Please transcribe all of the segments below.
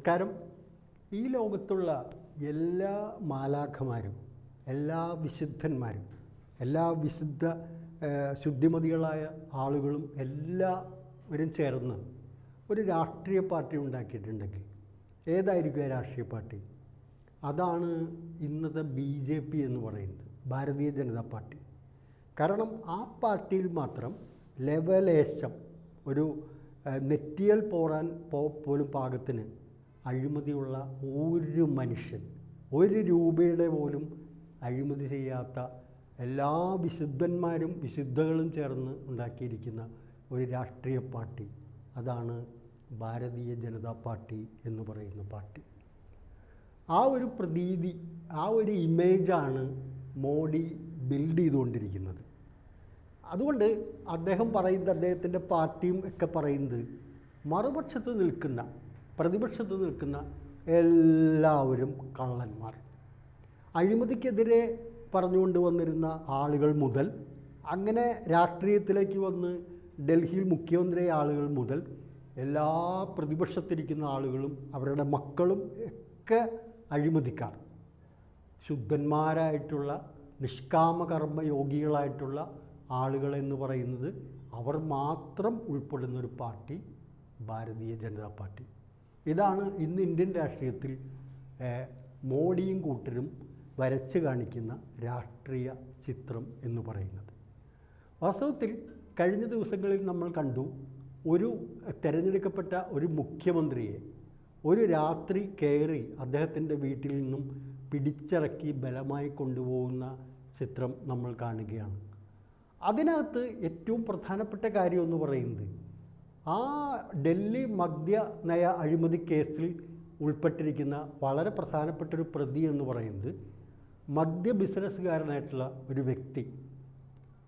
നമസ്കാരം. ഈ ലോകത്തുള്ള എല്ലാ മാലാഖമാരും എല്ലാ വിശുദ്ധന്മാരും എല്ലാ വിശുദ്ധ ശുദ്ധിമതികളായ ആളുകളും എല്ലാവരും ചേർന്ന് ഒരു രാഷ്ട്രീയ പാർട്ടി ഉണ്ടാക്കിയിട്ടുണ്ടെങ്കിൽ ഏതായിരിക്കും ആ രാഷ്ട്രീയ പാർട്ടി? അതാണ് ഇന്നത്തെ ബി ജെ പി എന്ന് പറയുന്നത് ഭാരതീയ ജനതാ പാർട്ടി. കാരണം ആ പാർട്ടിയിൽ മാത്രം ലെവലേശം ഒരു നെറ്റിയൽ പോരാൻ പോലും പാകത്തിന് അഴിമതിയുള്ള ഒരു മനുഷ്യൻ ഒരു രൂപയുടെ പോലും അഴിമതി ചെയ്യാത്ത എല്ലാ വിശുദ്ധന്മാരും വിശുദ്ധകളും ചേർന്ന് ഉണ്ടാക്കിയിരിക്കുന്ന ഒരു രാഷ്ട്രീയ പാർട്ടി. അതാണ് ഭാരതീയ ജനതാ പാർട്ടി എന്ന് പറയുന്ന പാർട്ടി. ആ ഒരു പ്രതീതി ആ ഒരു ഇമേജാണ് മോഡി ബിൽഡ് ചെയ്തുകൊണ്ടിരിക്കുന്നത്. അതുകൊണ്ട് അദ്ദേഹം പറയുന്നത് അദ്ദേഹത്തിന്റെ പാർട്ടിയും ഒക്കെ പറയുന്നത് മറുപക്ഷത്ത് നിൽക്കുന്ന പ്രതിപക്ഷത്ത് നിൽക്കുന്ന എല്ലാവരും കള്ളന്മാർ. അഴിമതിക്കെതിരെ പറഞ്ഞുകൊണ്ട് വന്നിരുന്ന ആളുകൾ മുതൽ അങ്ങനെ രാഷ്ട്രീയത്തിലേക്ക് വന്ന് ഡൽഹിയിൽ മുഖ്യമന്ത്രിയായ ആളുകൾ മുതൽ എല്ലാ പ്രതിപക്ഷത്തിരിക്കുന്ന ആളുകളും അവരുടെ മക്കളും ഒക്കെ അഴിമതിക്കാർ. ശുദ്ധന്മാരായിട്ടുള്ള നിഷ്കാമകർമ്മ യോഗികളായിട്ടുള്ള ആളുകളെന്ന് പറയുന്നത് അവർ മാത്രം ഉൾപ്പെടുന്നൊരു പാർട്ടി ഭാരതീയ ജനതാ പാർട്ടി. ഇതാണ് ഇന്ന് ഇന്ത്യൻ രാഷ്ട്രീയത്തിൽ മോഡിയും കൂട്ടരും വരച്ച് കാണിക്കുന്ന രാഷ്ട്രീയ ചിത്രം എന്ന് പറയുന്നത്. വാസ്തവത്തിൽ കഴിഞ്ഞ ദിവസങ്ങളിൽ നമ്മൾ കണ്ടു ഒരു തിരഞ്ഞെടുക്കപ്പെട്ട ഒരു മുഖ്യമന്ത്രിയെ ഒരു രാത്രി കയറി അദ്ദേഹത്തിന്റെ വീട്ടിൽ നിന്നും പിടിച്ചിറക്കി ബലമായി കൊണ്ടുപോകുന്ന ചിത്രം നമ്മൾ കാണുകയാണ്. അതിനകത്ത് ഏറ്റവും പ്രധാനപ്പെട്ട കാര്യം എന്ന് പറയുന്നത് ആ ഡൽഹി മദ്യ നയ അഴിമതി കേസിൽ ഉൾപ്പെട്ടിരിക്കുന്ന വളരെ പ്രധാനപ്പെട്ട ഒരു പ്രതി എന്ന് പറയുന്നത് മദ്യ ബിസിനസ്സുകാരനായിട്ടുള്ള ഒരു വ്യക്തി.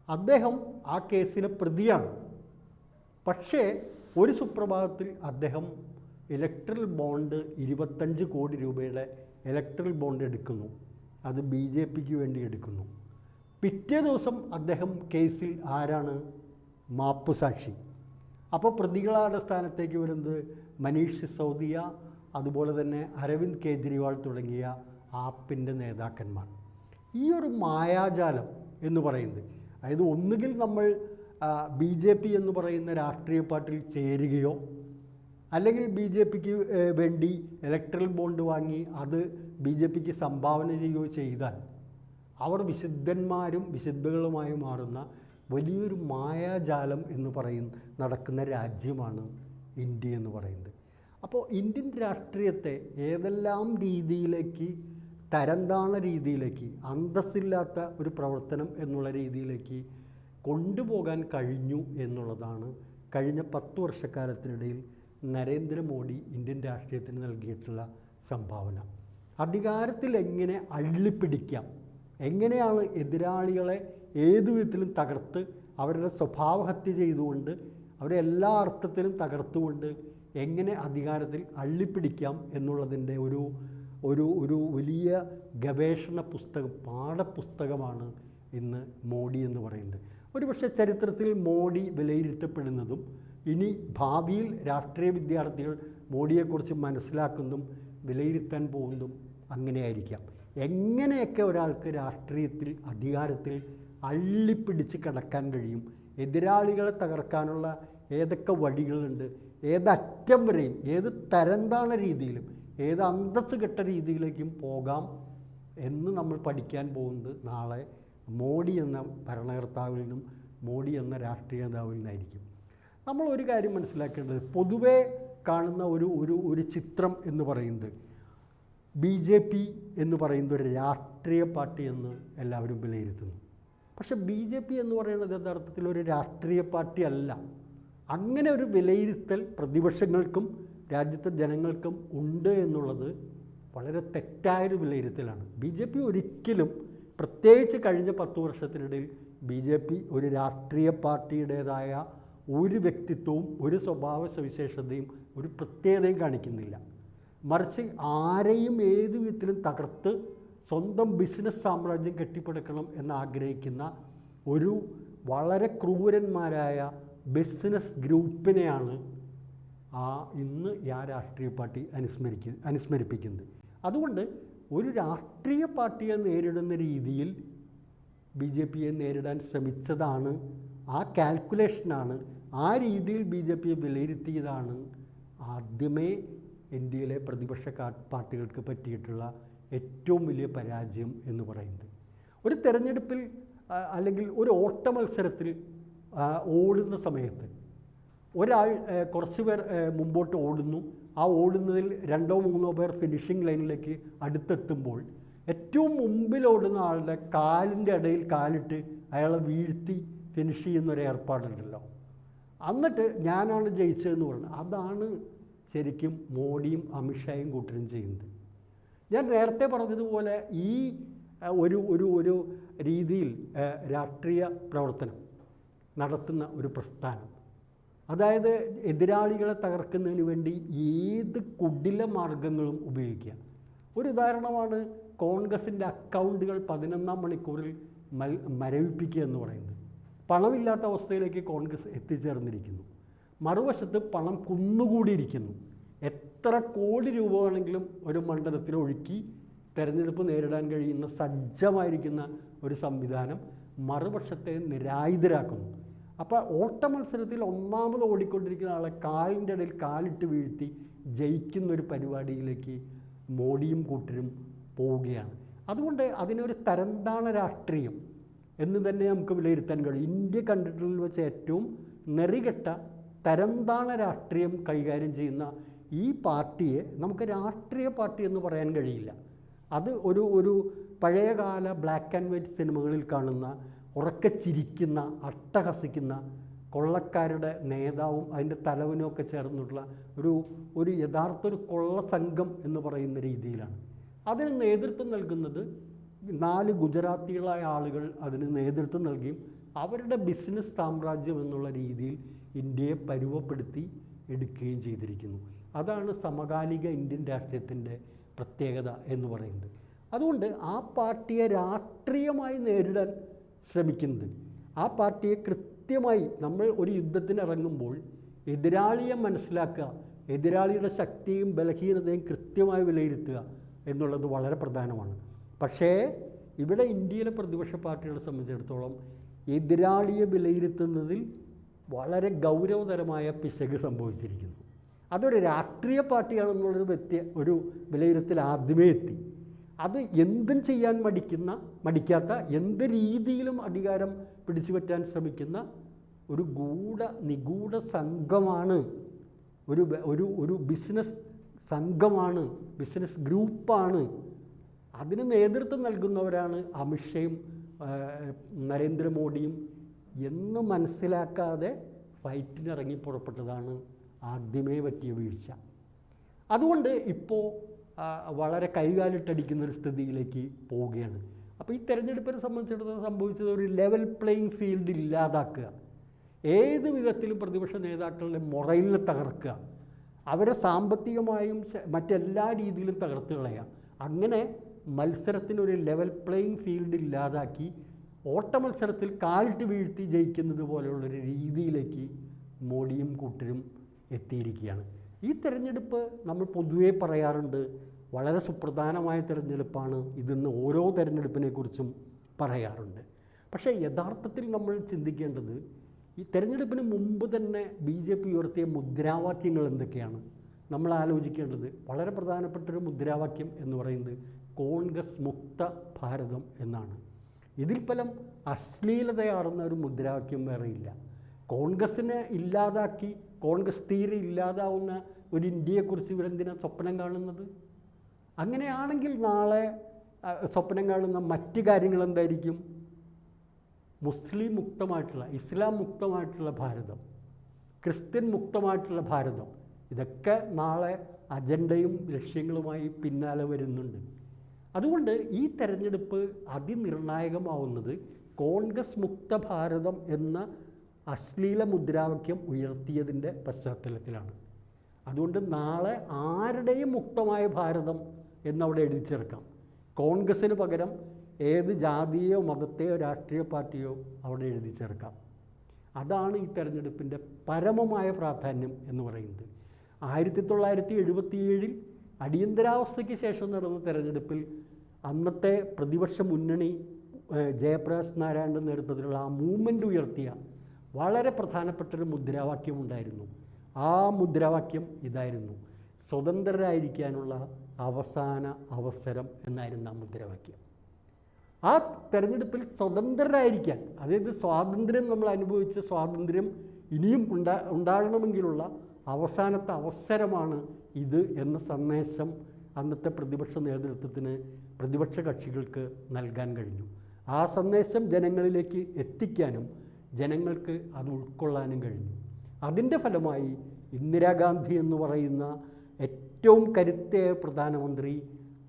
അദ്ദേഹം ആ കേസിലെ പ്രതിയാണ്. പക്ഷേ ഒരു സുപ്രഭാതത്തിൽ അദ്ദേഹം ഇലക്ട്രൽ ബോണ്ട് ഇരുപത്തഞ്ച് കോടി രൂപയുടെ ഇലക്ട്രൽ ബോണ്ട് എടുക്കുന്നു. അത് ബി ജെ പിക്ക് വേണ്ടി എടുക്കുന്നു. പിറ്റേ ദിവസം അദ്ദേഹം കേസിൽ ആരാണ്? മാപ്പ് സാക്ഷി അപ്പോൾ പ്രതികളുടെ സ്ഥാനത്തേക്ക് വരുന്നത് മനീഷ് സിസോദിയ അതുപോലെ തന്നെ അരവിന്ദ് കേജ്രിവാൾ തുടങ്ങിയ ആപ്പിന്റെ നേതാക്കന്മാർ. ഈ ഒരു മായാജാലം എന്ന് പറയുന്നത് അതായത് ഒന്നുകിൽ നമ്മൾ ബി ജെ പി എന്ന് പറയുന്ന രാഷ്ട്രീയ പാർട്ടിയിൽ ചേരുകയോ അല്ലെങ്കിൽ ബി ജെ പിക്ക് വേണ്ടി ഇലക്ട്രൽ ബോണ്ട് വാങ്ങി അത് ബി ജെ പിക്ക് സംഭാവന ചെയ്യുകയോ ചെയ്താൽ അവർ വിശുദ്ധന്മാരും വിശുദ്ധകളുമായി മാറുന്ന വലിയൊരു മായാജാലം എന്ന് പറയുന്ന നടക്കുന്ന രാജ്യമാണ് ഇന്ത്യ എന്ന് പറയുന്നത്. അപ്പോൾ ഇന്ത്യൻ രാഷ്ട്രീയത്തെ ഏതെല്ലാം രീതിയിലേക്ക് തരംതാണ രീതിയിലേക്ക് അന്തസ്സില്ലാത്ത ഒരു പ്രവർത്തനം എന്നുള്ള രീതിയിലേക്ക് കൊണ്ടുപോകാൻ കഴിഞ്ഞു എന്നുള്ളതാണ് കഴിഞ്ഞ പത്ത് വർഷക്കാലത്തിനിടയിൽ നരേന്ദ്രമോദി ഇന്ത്യൻ രാഷ്ട്രീയത്തിന് നൽകിയിട്ടുള്ള സംഭാവന. അധികാരത്തിൽ എങ്ങനെ അള്ളിപ്പിടിക്കാം? എങ്ങനെയാണ് എതിരാളികളെ ഏതു വിധത്തിലും തകർത്ത് അവരുടെ സ്വഭാവഹത്യ ചെയ്തുകൊണ്ട് അവരെ എല്ലാ അർത്ഥത്തിലും തകർത്തുകൊണ്ട് എങ്ങനെ അധികാരത്തിൽ അള്ളിപ്പിടിക്കാം എന്നുള്ളതിന്റെ ഒരു ഒരു ഒരു വലിയ ഗവേഷണ പുസ്തകം പാഠപുസ്തകമാണ് ഇന്ന് മോഡി എന്ന് പറയുന്നത്. ഒരുപക്ഷെ ചരിത്രത്തിൽ മോഡി വിലയിരുത്തപ്പെടുന്നതും ഇനി ഭാവിയിൽ രാഷ്ട്രീയ വിദ്യാർത്ഥികൾ മോഡിയെക്കുറിച്ച് മനസ്സിലാക്കുന്നതും വിലയിരുത്താൻ പോകുന്നതും അങ്ങനെയായിരിക്കാം. എങ്ങനെയൊക്കെ ഒരാൾക്ക് രാഷ്ട്രീയത്തിൽ അധികാരത്തിൽ അള്ളിപ്പിടിച്ച് കിടക്കാൻ കഴിയും. എതിരാളികളെ തകർക്കാനുള്ള ഏതൊക്കെ വഴികളുണ്ട് ഏതറ്റം വരെയും ഏത് തരംതാണ രീതിയിലും ഏത് അന്തസ് കെട്ട രീതിയിലേക്കും പോകാം എന്ന് നമ്മൾ പഠിക്കാൻ പോകുന്നത് നാളെ മോഡി എന്ന ഭരണകർത്താവിൽ നിന്നും മോഡി എന്ന രാഷ്ട്രീയ നേതാവിൽ നിന്നായിരിക്കും നമ്മൾ ഒരു കാര്യം മനസ്സിലാക്കേണ്ടത് പൊതുവേ കാണുന്ന ഒരു ഒരു ഒരു ചിത്രം എന്ന് പറയുന്നത് ബി ജെ പി എന്ന് പറയുന്ന ഒരു രാഷ്ട്രീയ പാർട്ടി എന്ന് എല്ലാവരും വിലയിരുത്തുന്നു. പക്ഷെ ബി ജെ പി എന്ന് പറയുന്നത് യഥാർത്ഥത്തിൽ ഒരു രാഷ്ട്രീയ പാർട്ടി അല്ല അങ്ങനെ ഒരു വിലയിരുത്തൽ പ്രതിപക്ഷങ്ങൾക്കും രാജ്യത്തെ ജനങ്ങൾക്കും ഉണ്ട് എന്നുള്ളത് വളരെ തെറ്റായൊരു വിലയിരുത്തലാണ്. ബി ജെ പി ഒരിക്കലും പ്രത്യേകിച്ച് കഴിഞ്ഞ പത്ത് വർഷത്തിനിടയിൽ ബി ജെ പി ഒരു രാഷ്ട്രീയ പാർട്ടിയുടേതായ ഒരു വ്യക്തിത്വവും ഒരു സ്വഭാവ സവിശേഷതയും ഒരു പ്രത്യേകതയും കാണിക്കുന്നില്ല. മറിച്ച് ആരെയും ഏത് വിധത്തിലും തകർത്ത് സ്വന്തം ബിസിനസ് സാമ്രാജ്യം കെട്ടിപ്പടുക്കണം എന്ന് ആഗ്രഹിക്കുന്ന ഒരു വളരെ ക്രൂരന്മാരായ ബിസിനസ് ഗ്രൂപ്പിനെയാണ് ആ ഇന്ന് ആ രാഷ്ട്രീയ പാർട്ടി അനുസ്മരിക്ക അനുസ്മരിപ്പിക്കുന്നത്. അതുകൊണ്ട് ഒരു രാഷ്ട്രീയ പാർട്ടിയെ നേരിടുന്ന രീതിയിൽ ബി ജെ പിയെ നേരിടാൻ ശ്രമിച്ചതാണ് ആ കാൽക്കുലേഷനാണ് ആ രീതിയിൽ ബി ജെ പിയെ വിലയിരുത്തിയതാണ് ആദ്യമേ ഇന്ത്യയിലെ പ്രതിപക്ഷ പാർട്ടികൾക്ക് പറ്റിയിട്ടുള്ള ഏറ്റവും വലിയ പരാജയം എന്ന് പറയുന്നത്. ഒരു തെരഞ്ഞെടുപ്പിൽ അല്ലെങ്കിൽ ഒരു ഓട്ട മത്സരത്തിൽ ഓടുന്ന സമയത്ത് ഒരാൾ കുറച്ച് പേർ മുമ്പോട്ട് ഓടുന്നു. ആ ഓടുന്നതിൽ രണ്ടോ മൂന്നോ പേർ ഫിനിഷിംഗ് ലൈനിലേക്ക് അടുത്തെത്തുമ്പോൾ ഏറ്റവും മുമ്പിൽ ഓടുന്ന ആളുടെ കാലിന്റെ ഇടയിൽ കാലിട്ട് അയാളെ വീഴ്ത്തി ഫിനിഷ് ചെയ്യുന്ന ഒരു ഏർപ്പാടുണ്ടല്ലോ. എന്നിട്ട് ഞാനാണ് ജയിച്ചതെന്ന് പറഞ്ഞു. അതാണ് ശരിക്കും മോഡിയും അമിത്ഷായും കൂട്ടരും ചെയ്യുന്നത്. ഞാൻ നേരത്തെ പറഞ്ഞതുപോലെ ഈ ഒരു ഒരു ഒരു രീതിയിൽ രാഷ്ട്രീയ പ്രവർത്തനം നടത്തുന്ന ഒരു പ്രസ്ഥാനം. അതായത് എതിരാളികളെ തകർക്കുന്നതിന് വേണ്ടി ഏത് കുടില മാർഗങ്ങളും ഉപയോഗിക്കുക. ഒരു ഉദാഹരണമാണ് കോൺഗ്രസിന്റെ അക്കൗണ്ടുകൾ പതിനൊന്നാം മണിക്കൂറിൽ മൽ മരവിപ്പിക്കുക എന്ന് പറയുന്നത്. പണമില്ലാത്ത അവസ്ഥയിലേക്ക് കോൺഗ്രസ് എത്തിച്ചേർന്നിരിക്കുന്നു. മറുവശത്ത് പണം കുന്നുകൂടിയിരിക്കുന്നു. എത്ര കോടി രൂപ വേണമെങ്കിലും ഒരു മണ്ഡലത്തിൽ ഒഴുക്കി തെരഞ്ഞെടുപ്പ് നേരിടാൻ കഴിയുന്ന സജ്ജമായിരിക്കുന്ന ഒരു സംവിധാനം മറുപക്ഷത്തെ നിരായുധരാക്കുന്നു. അപ്പോൾ ഓട്ട മത്സരത്തിൽ ഒന്നാമത് ഓടിക്കൊണ്ടിരിക്കുന്ന ആളെ കാലിന്റെ ഇടയിൽ കാലിട്ട് വീഴ്ത്തി ജയിക്കുന്ന ഒരു പരിപാടിയിലേക്ക് മോഡിയും കൂട്ടരും പോവുകയാണ്. അതുകൊണ്ട് അതിനൊരു തരംതാണ രാഷ്ട്രീയം എന്ന് തന്നെ നമുക്ക് വിലയിരുത്താൻ കഴിയും. ഇന്ത്യ കണ്ടിട്ടുള്ള വെച്ച് ഏറ്റവും നെറികെട്ട തരംതാണ രാഷ്ട്രീയം കൈകാര്യം ചെയ്യുന്ന ഈ പാർട്ടിയെ നമുക്ക് രാഷ്ട്രീയ പാർട്ടി എന്ന് പറയാൻ കഴിയില്ല. അത് ഒരു ഒരു പഴയകാല ബ്ലാക്ക് ആൻഡ് വൈറ്റ് സിനിമകളിൽ കാണുന്ന ഉറക്കെ ചിരിക്കുന്ന അട്ടഹസിക്കുന്ന കൊള്ളക്കാരുടെ നേതാവും അതിന്റെ തലവനും ഒക്കെ ചേർന്നിട്ടുള്ള ഒരു ഒരു യഥാർത്ഥ ഒരു കൊള്ള സംഘം എന്ന് പറയുന്ന രീതിയിലാണ്. അതിന് നേതൃത്വം നൽകുന്നത് നാല് ഗുജറാത്തികളായ ആളുകൾ അതിന് നേതൃത്വം നൽകിയും അവരുടെ ബിസിനസ് സാമ്രാജ്യം എന്നുള്ള രീതിയിൽ ഇന്ത്യയെ പരുവപ്പെടുത്തി എടുക്കുകയും ചെയ്തിരിക്കുന്നു. അതാണ് സമകാലിക ഇന്ത്യൻ രാഷ്ട്രീയത്തിന്റെ പ്രത്യേകത എന്ന് പറയുന്നത്. അതുകൊണ്ട് ആ പാർട്ടിയെ രാഷ്ട്രീയമായി നേരിടാൻ ശ്രമിക്കുന്നത് ആ പാർട്ടിയെ കൃത്യമായി നമ്മൾ ഒരു യുദ്ധത്തിന് ഇറങ്ങുമ്പോൾ എതിരാളിയെ മനസ്സിലാക്കുക എതിരാളിയുടെ ശക്തിയും ബലഹീനതയും കൃത്യമായി വിലയിരുത്തുക എന്നുള്ളത് വളരെ പ്രധാനമാണ്. പക്ഷേ ഇവിടെ ഇന്ത്യയിലെ പ്രതിപക്ഷ പാർട്ടികളെ സംബന്ധിച്ചിടത്തോളം എതിരാളിയെ വിലയിരുത്തുന്നതിൽ വളരെ ഗൗരവതരമായ പിശക് സംഭവിച്ചിരിക്കുന്നു. അതൊരു രാഷ്ട്രീയ പാർട്ടിയാണെന്നുള്ളൊരു വ്യക്തി ഒരു വിലയിരുത്തൽ ആദ്യമേ എത്തി. അത് എന്തും ചെയ്യാൻ മടിക്കുന്ന മടിക്കാത്ത എന്ത് രീതിയിലും അധികാരം പിടിച്ചു പറ്റാൻ ശ്രമിക്കുന്ന ഒരു ഗൂഢ നിഗൂഢ സംഘമാണ് ഒരു ഒരു ഒരു ബിസിനസ് സംഘമാണ് ബിസിനസ് ഗ്രൂപ്പാണ്. അതിന് നേതൃത്വം നൽകുന്നവരാണ് അമിത്ഷയും നരേന്ദ്രമോദിയും എന്ന് മനസ്സിലാക്കാതെ ഫൈറ്റിനിറങ്ങി പുറപ്പെട്ടതാണ് ആദ്യമേ പറ്റിയ വീഴ്ച. അതുകൊണ്ട് ഇപ്പോൾ വളരെ കൈകാലിട്ടടിക്കുന്ന ഒരു സ്ഥിതിയിലേക്ക് പോവുകയാണ്. അപ്പോൾ ഈ തെരഞ്ഞെടുപ്പിനെ സംബന്ധിച്ചിടത്തോളം സംഭവിച്ചത് ഒരു ലെവൽ പ്ലേയിങ് ഫീൽഡ് ഇല്ലാതാക്കുക. ഏത് വിധത്തിലും പ്രതിപക്ഷ നേതാക്കളുടെ മുറയിൽ തകർക്കുക. അവരെ സാമ്പത്തികമായും മറ്റെല്ലാ രീതിയിലും തകർത്ത് കളയുക. അങ്ങനെ മത്സരത്തിനൊരു ലെവൽ പ്ലേയിങ് ഫീൽഡ് ഇല്ലാതാക്കി ഓട്ട മത്സരത്തിൽ കാലിട്ട് വീഴ്ത്തി ജയിക്കുന്നത് പോലെയുള്ളൊരു രീതിയിലേക്ക് മോഡിയും കൂട്ടരും എത്തിയിരിക്കുകയാണ്. ഈ തിരഞ്ഞെടുപ്പ് നമ്മൾ പൊതുവേ പറയാറുണ്ട് വളരെ സുപ്രധാനമായ തിരഞ്ഞെടുപ്പാണ് ഇതെന്ന് ഓരോ തിരഞ്ഞെടുപ്പിനെക്കുറിച്ചും പറയാറുണ്ട്. പക്ഷേ യഥാർത്ഥത്തിൽ നമ്മൾ ചിന്തിക്കേണ്ടത് ഈ തെരഞ്ഞെടുപ്പിന് മുമ്പ് തന്നെ ബി ജെ പി ഉയർത്തിയ മുദ്രാവാക്യങ്ങൾ എന്തൊക്കെയാണ്? നമ്മൾ ആലോചിക്കേണ്ടത് വളരെ പ്രധാനപ്പെട്ട ഒരു മുദ്രാവാക്യം എന്ന് പറയുന്നത് കോൺഗ്രസ് മുക്ത ഭാരതം എന്നാണ്. ഇതിൽ ഫലം അശ്ലീലതയാറുന്ന ഒരു മുദ്രാവാക്യം വേറെയില്ല. കോൺഗ്രസ്സിനെ ഇല്ലാതാക്കി കോൺഗ്രസ് തീരെ ഇല്ലാതാവുന്ന ഒരു ഇന്ത്യയെക്കുറിച്ച് ഇവരെന്തിനാ സ്വപ്നം കാണുന്നത്? അങ്ങനെയാണെങ്കിൽ നാളെ സ്വപ്നം കാണുന്ന മറ്റ് കാര്യങ്ങൾ എന്തായിരിക്കും? മുസ്ലിം മുക്തമായിട്ടുള്ള ഇസ്ലാം മുക്തമായിട്ടുള്ള ഭാരതം ക്രിസ്ത്യൻ മുക്തമായിട്ടുള്ള ഭാരതം ഇതൊക്കെ നാളെ അജണ്ടയും ലക്ഷ്യങ്ങളുമായി പിന്നാലെ വരുന്നുണ്ട്. അതുകൊണ്ട് ഈ തെരഞ്ഞെടുപ്പ് അതിനിർണായകമാവുന്നത് കോൺഗ്രസ് മുക്ത ഭാരതം എന്ന അശ്ലീല മുദ്രാവാക്യം ഉയർത്തിയതിന്റെ പശ്ചാത്തലത്തിലാണ്. അതുകൊണ്ട് നാളെ ആരുടെയും മുക്തമായ ഭാരതം എന്നവിടെ എഴുതി ചേർക്കാം കോൺഗ്രസ്സിന് പകരം ഏത് ജാതിയോ മതത്തെയോ രാഷ്ട്രീയ പാർട്ടിയോ അവിടെ എഴുതി ചേർക്കാം അതാണ് ഈ തെരഞ്ഞെടുപ്പിന്റെ പരമമായ പ്രാധാന്യം എന്ന് പറയുന്നത്. ആയിരത്തി തൊള്ളായിരത്തി എഴുപത്തിയേഴിൽ അടിയന്തരാവസ്ഥയ്ക്ക് ശേഷം നടന്ന തെരഞ്ഞെടുപ്പിൽ അന്നത്തെ പ്രതിപക്ഷ മുന്നണി ജയപ്രകാശ് നാരായണന്റെ നേതൃത്വത്തിലുള്ള ആ മൂവ്മെന്റ് ഉയർത്തിയ വളരെ പ്രധാനപ്പെട്ടൊരു മുദ്രാവാക്യം ഉണ്ടായിരുന്നു. ആ മുദ്രാവാക്യം ഇതായിരുന്നു. സ്വതന്ത്രരായിരിക്കാനുള്ള അവസാന അവസരം എന്നായിരുന്നു ആ മുദ്രാവാക്യം. ആ തെരഞ്ഞെടുപ്പിൽ സ്വതന്ത്രരായിരിക്കാൻ അതായത് സ്വാതന്ത്ര്യം നമ്മൾ അനുഭവിച്ച സ്വാതന്ത്ര്യം ഇനിയും ഉണ്ടാ ഉണ്ടാകണമെങ്കിലുള്ള അവസാനത്തെ അവസരമാണ് ഇത് എന്ന സന്ദേശം അന്നത്തെ പ്രതിപക്ഷ നേതൃത്വത്തിന് പ്രതിപക്ഷ കക്ഷികൾക്ക് നൽകാൻ കഴിഞ്ഞു. ആ സന്ദേശം ജനങ്ങളിലേക്ക് എത്തിക്കാനും ജനങ്ങൾക്ക് അത് ഉൾക്കൊള്ളാനും കഴിഞ്ഞു. അതിന്റെ ഫലമായി ഇന്ദിരാഗാന്ധി എന്ന് പറയുന്ന ഏറ്റവും കരുത്തേ പ്രധാനമന്ത്രി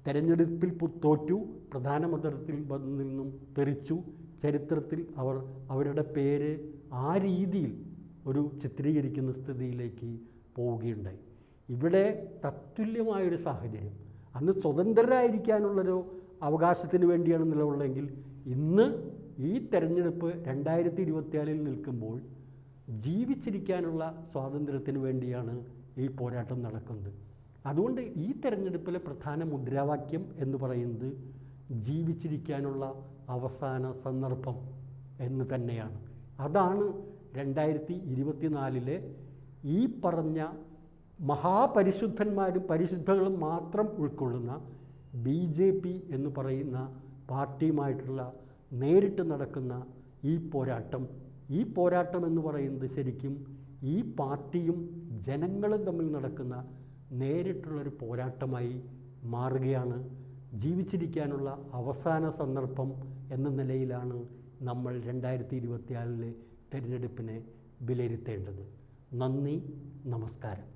തെരഞ്ഞെടുപ്പിൽ തോറ്റു. പ്രധാനമന്ത്രത്തിൽ നിന്നും തെറിച്ചു. ചരിത്രത്തിൽ അവർ അവരുടെ പേര് ആ രീതിയിൽ ഒരു ചിത്രീകരിക്കുന്ന സ്ഥിതിയിലേക്ക് പോവുകയുണ്ടായി. ഇവിടെ തത്തുല്യമായൊരു സാഹചര്യം. അന്ന് സ്വതന്ത്രരായിരിക്കാനുള്ളൊരു അവകാശത്തിന് വേണ്ടിയാണ് നിലകൊള്ളെങ്കിൽ ഇന്ന് ഈ തെരഞ്ഞെടുപ്പ് രണ്ടായിരത്തി ഇരുപത്തിയാലിൽ നിൽക്കുമ്പോൾ ജീവിച്ചിരിക്കാനുള്ള സ്വാതന്ത്ര്യത്തിന് വേണ്ടിയാണ് ഈ പോരാട്ടം നടക്കുന്നത്. അതുകൊണ്ട് ഈ തെരഞ്ഞെടുപ്പിലെ പ്രധാന മുദ്രാവാക്യം എന്ന് പറയുന്നത് ജീവിച്ചിരിക്കാനുള്ള അവസാന സന്ദർഭം എന്ന് തന്നെയാണ്. അതാണ് രണ്ടായിരത്തി ഇരുപത്തിനാലിലെ ഈ പറഞ്ഞ മഹാപരിശുദ്ധന്മാരും പരിശുദ്ധകളും മാത്രം ഉൾക്കൊള്ളുന്ന ബി ജെ പി എന്ന് പറയുന്ന പാർട്ടിയുമായിട്ടുള്ള നേരിട്ട് നടക്കുന്ന ഈ പോരാട്ടം ഈ പോരാട്ടം എന്ന് പറയുന്നത് ശരിക്കും ഈ പാർട്ടിയും ജനങ്ങളും തമ്മിൽ നടക്കുന്ന നേരിട്ടുള്ളൊരു പോരാട്ടമായി മാറുകയാണ്. ജീവിച്ചിരിക്കാനുള്ള അവസാന സന്ദർഭം എന്ന നിലയിലാണ് നമ്മൾ രണ്ടായിരത്തി ഇരുപത്തിയാറിലെ തിരഞ്ഞെടുപ്പിനെ വിലയിരുത്തേണ്ടത്. നന്ദി നമസ്കാരം.